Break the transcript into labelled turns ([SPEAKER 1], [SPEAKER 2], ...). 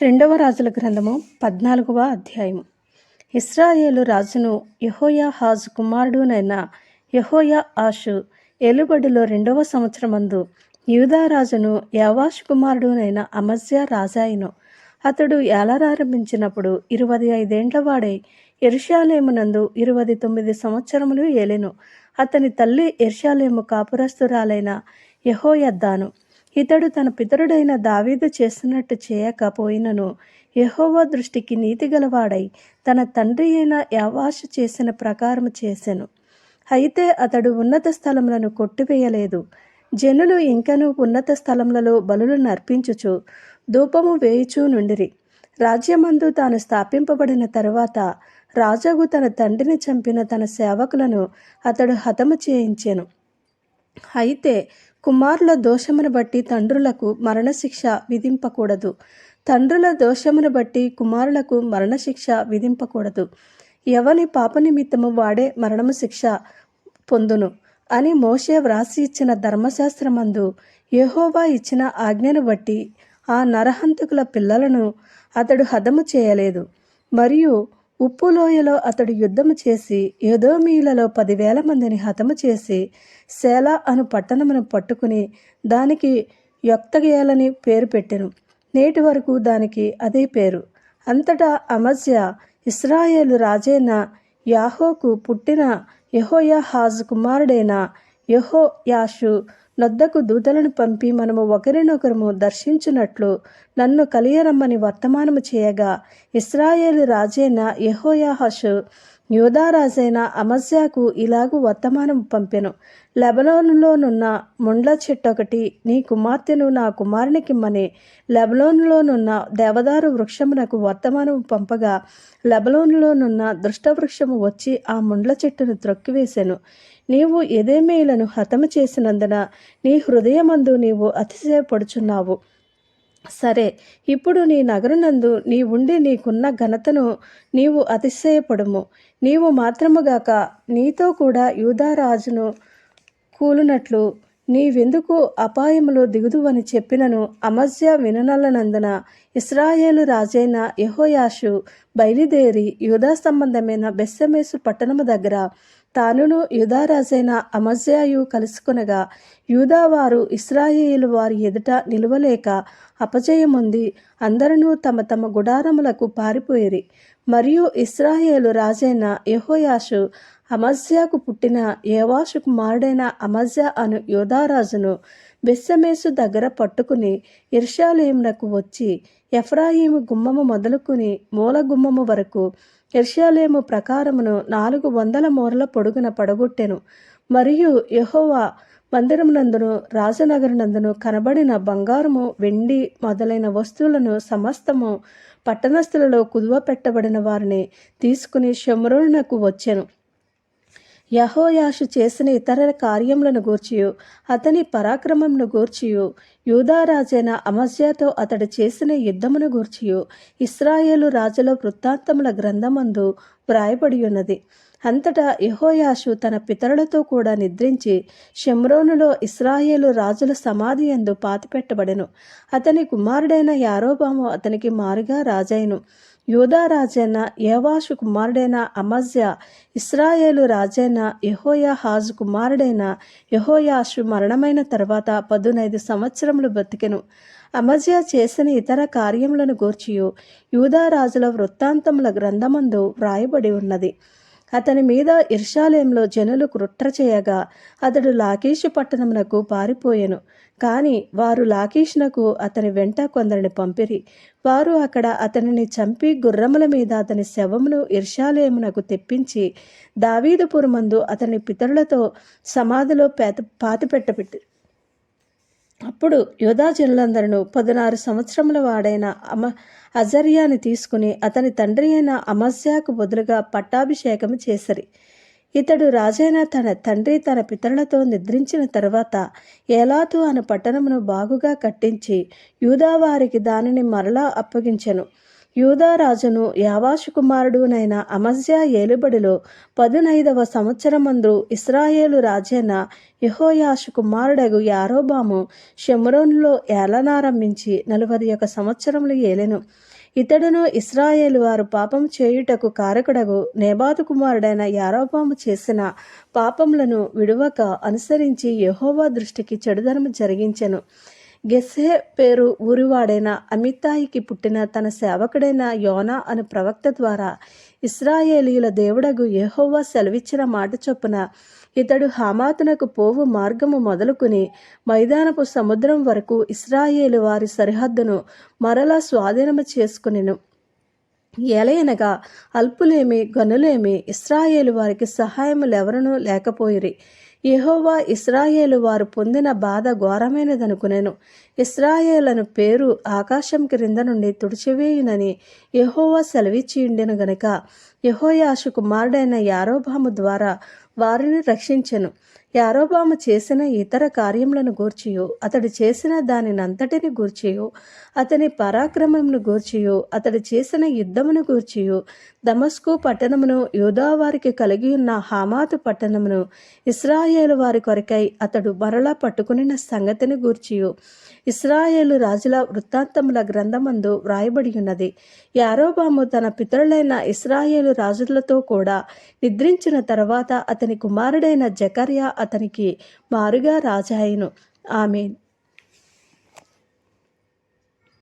[SPEAKER 1] రెండవ రాజుల గ్రంథము పద్నాలుగవ అధ్యాయము. ఇస్రాయేలు రాజును యెహోయా హాజు కుమారుడునైన యెహోయా ఆషు ఏలుబడిలో రెండవ సంవత్సరమందు యూదా రాజును కుమారుడునైన అమజ్యా రాజాయిను. అతడు ఏలరారంభించినప్పుడు ఇరవై ఐదేండ్లవాడై ఎరుషాలేమునందు ఇరవై తొమ్మిది సంవత్సరములు ఏలెను. అతని తల్లి ఎర్షాలేము కాపురస్తురాలైన యహోయద్దాను. ఇతడు తన పితరుడైన దావీదు చేస్తున్నట్టు చేయకపోయినను. యహోవా దృష్టికి నీతి గలవాడై తన తండ్రి అయిన యావాషు చేసిన ప్రకారము చేసెను. అయితే అతడు ఉన్నత స్థలములను కొట్టివేయలేదు. జనులు ఇంకను ఉన్నత స్థలములలో బలులు నర్పించుచు ధూపము వేయుచూ నుండిరి. రాజ్యమందు తాను స్థాపింపబడిన తరువాత రాజాగు తన తండ్రిని చంపిన తన సేవకులను అతడు హతము చేయించెను. అయితే కుమారుల దోషమును బట్టి తండ్రులకు మరణశిక్ష విధింపకూడదు. తండ్రుల దోషమును బట్టి కుమారులకు మరణశిక్ష విధింపకూడదు. ఎవని పాప నిమిత్తము వాడే మరణము శిక్ష పొందును అని మోషే వ్రాసి ఇచ్చిన ధర్మశాస్త్రమందు యహోవా ఇచ్చిన ఆజ్ఞను బట్టి ఆ నరహంతకుల పిల్లలను అతడు హతము చేయలేదు. మరియు ఉప్పులోయలో అతడు యుద్ధము చేసి యదోమీలలో పదివేల మందిని హతము చేసి సేలా అను పట్టణమును పట్టుకుని దానికి యొక్తగేలని పేరు పెట్టెను. నేటి వరకు దానికి అదే పేరు. అంతటా అమజ్య ఇస్రాయేలు రాజైన యాహోకు పుట్టిన యెహోయాహాజు కుమారుడైన యెహోయాషు నొద్దకు దూతలను పంపి మనము ఒకరినొకరము దర్శించున్నట్లు నన్ను కలియరమ్మని వర్తమానము చేయగా ఇస్రాయేలు రాజైన యెహోయాహషు యూదారాజైన అమస్యాకు అమజ్యాకు ఇలాగు వర్తమానం పంపెను. లెబలోనులోనున్న ముండ్ల చెట్టు ఒకటి నీ కుమార్తెను నా కుమారునికిమ్మని లెబలోనులోనున్న దేవదారు వృక్షమునకు వర్తమానం పంపగా లెబలోనులోనున్న దృష్టవృక్షము వచ్చి ఆ ముండ్ల చెట్టును త్రొక్కివేశాను నీవు ఎదేమేలను హతము చేసినందున నీ హృదయమందు నీవు అతిశయపడుచున్నావు. సరే ఇప్పుడు నీ నగరునందు నీ ఉండి నీకున్న ఘనతను నీవు అతిశయపడుము. నీవు మాత్రముగాక నీతో కూడా యూదారాజును కూలునట్లు నీవెందుకు అపాయములో దిగుదువని చెప్పినను అమజ్య విననలనందున. ఇస్రాయేలు రాజైన యహోయాషు బయలుదేరి యూదా సంబంధమైన బెస్సమేసు పట్టణము దగ్గర తానును యూదారాజైన అమజ్యాయు కలుసుకొనగా యూదావారు ఇస్రాయేలు వారి ఎదుట నిలువలేక అపజయముంది. అందరూ తమ తమ గుడారములకు పారిపోయిరి. మరియు ఇస్రాయేలు రాజైన యెహోయాషు అమజ్యాకు పుట్టిన ఏవాషు కుమారుడైన అమజ్యా అను యోధారాజును బెస్సమేసు దగ్గర పట్టుకుని ఇర్షాలేమునకు వచ్చి ఎఫ్రాయిము గుమ్మము మొదలుకుని మూల గుమ్మము వరకు ఇర్షాలేము ప్రకారమును నాలుగు వందల మూరల పొడుగున పడగొట్టెను. మరియు యహోవా మందిరమునందును రాజనగరునందును కనబడిన బంగారము వెండి మొదలైన వస్తువులను సమస్తము పట్టణస్థులలో కుదువ పెట్టబడిన వారిని తీసుకుని షమ్రోనునకు వచ్చాను. యహోయాషు చేసిన ఇతర కార్యములను గూర్చియు అతని పరాక్రమమును గూర్చియు యూదారాజైన అమజ్యాతో అతడు చేసిన యుద్ధమును గూర్చియు ఇస్రాయేలు రాజుల వృత్తాంతముల గ్రంథమందు వ్రాయబడి ఉన్నది అంతటా యహోయాషు తన పితరులతో కూడా నిద్రించి షమ్రోనులో ఇస్రాయేలు రాజుల సమాధి ఎందు పాతిపెట్టబడెను. అతని కుమారుడైన యారోబాము అతనికి మారుగా రాజైను. యూదా యవాషు కుమారుడైన అమజ్య ఇస్రాయేలు రాజైన యహోయాహాజు కుమారుడైన యహోయాషు మరణమైన తర్వాత పదునైదు సంవత్సరములు బతికెను అమజ్య చేసిన ఇతర కార్యములను గూర్చియు యూదా రాజుల వృత్తాంతముల గ్రంథమందు వ్రాయబడి ఉన్నది. అతని మీద ఇర్షాలయంలో జనులు కుట్ర చేయగా అతడు లాకీషు పట్టణమునకు పారిపోయెను. కానీ వారు లాకేష్నకు అతని వెంట కొందరిని పంపిరి. వారు అక్కడ అతనిని చంపి గుర్రముల మీద అతని శవమును ఇర్షాలయమునకు తెప్పించి దావీదుపురమందు అతని పితరులతో సమాధిలో పేత పాతిపెట్టబెట్టి అప్పుడు యోధాజనులందరూ జనులందరూ సంవత్సరముల వాడైన అమ అజర్యాని తీసుకుని అతని తండ్రి అయిన అమస్యాకు బదులుగా పట్టాభిషేకము చేసరి. ఇతడు రాజైన తన తండ్రి తన పితరులతో నిద్రించిన తర్వాత ఏలాతు అను పట్టణమును బాగుగా కట్టించి యూదావారికి దానిని మరలా అప్పగించెను. యూదారాజును యావాషు కుమారుడునైన అమజ్యా ఏలుబడిలో పదునైదవ సంవత్సరమందు ఇస్రాయేలు రాజైన యహోయాషు కుమారుడగు యారోబాము షెమ్రోనులో ఏలనారంభించి నలభై ఒక సంవత్సరములు ఏలెను. ఇతడును ఇస్రాయేలు వారు పాపం చేయుటకు కారకుడగు నేబాతు కుమారుడైన యారోబాము చేసిన పాపములను విడువక అనుసరించి యహోవా దృష్టికి చెడుదనము జరిగించెను. గెస్సే పేరు ఊరివాడైన అమితాయికి పుట్టిన తన సేవకుడైన యోనా అను ప్రవక్త ద్వారా ఇస్రాయేలీయుల దేవుడగు యెహోవా సెలవిచ్చిన మాట చొప్పున ఇతడు హమాతునకు పోవు మార్గము మొదలుకుని మైదానపు సముద్రం వరకు ఇస్రాయేలు వారి సరిహద్దును మరలా స్వాధీనము చేసుకునేను. ఎలయనగా అల్పులేమి గనులేమి ఇస్రాయేలు వారికి సహాయములెవరనూ లేకపోయిరి. యహోవా ఇస్రాయేలు వారు పొందిన బాధ ఘోరమైనదనుకునేను. ఇస్రాయేలను పేరు ఆకాశం క్రింద నుండి తుడిచివేయునని యహోవా సెలవిచ్చియుండెను గనుక. యహోయాషు కుమారుడైన యారోభాము ద్వారా వారిని రక్షించెను. యారోబాము చేసిన ఇతర కార్యములను గూర్చియు అతడు చేసిన దానినంతటిని గూర్చియు అతని పరాక్రమమును గూర్చియు అతడు చేసిన యుద్ధమును గూర్చియు దమస్కు పట్టణమును యూదావారికి కలిగి ఉన్న హామాతు పట్టణమును ఇస్రాయేలు వారి కొరకై అతడు మరలా పట్టుకునిన సంగతిని గూర్చియు. ఇస్రాయేలు రాజుల వృత్తాంతముల గ్రంథమందు వ్రాయబడి ఉన్నది యారోబాము తన పితరులైన ఇస్రాయేలు రాజులతో కూడా నిద్రించిన తర్వాత అతని కుమారుడైన జకర్యా అతనికి మారుగా రాజాయను ఆమెన్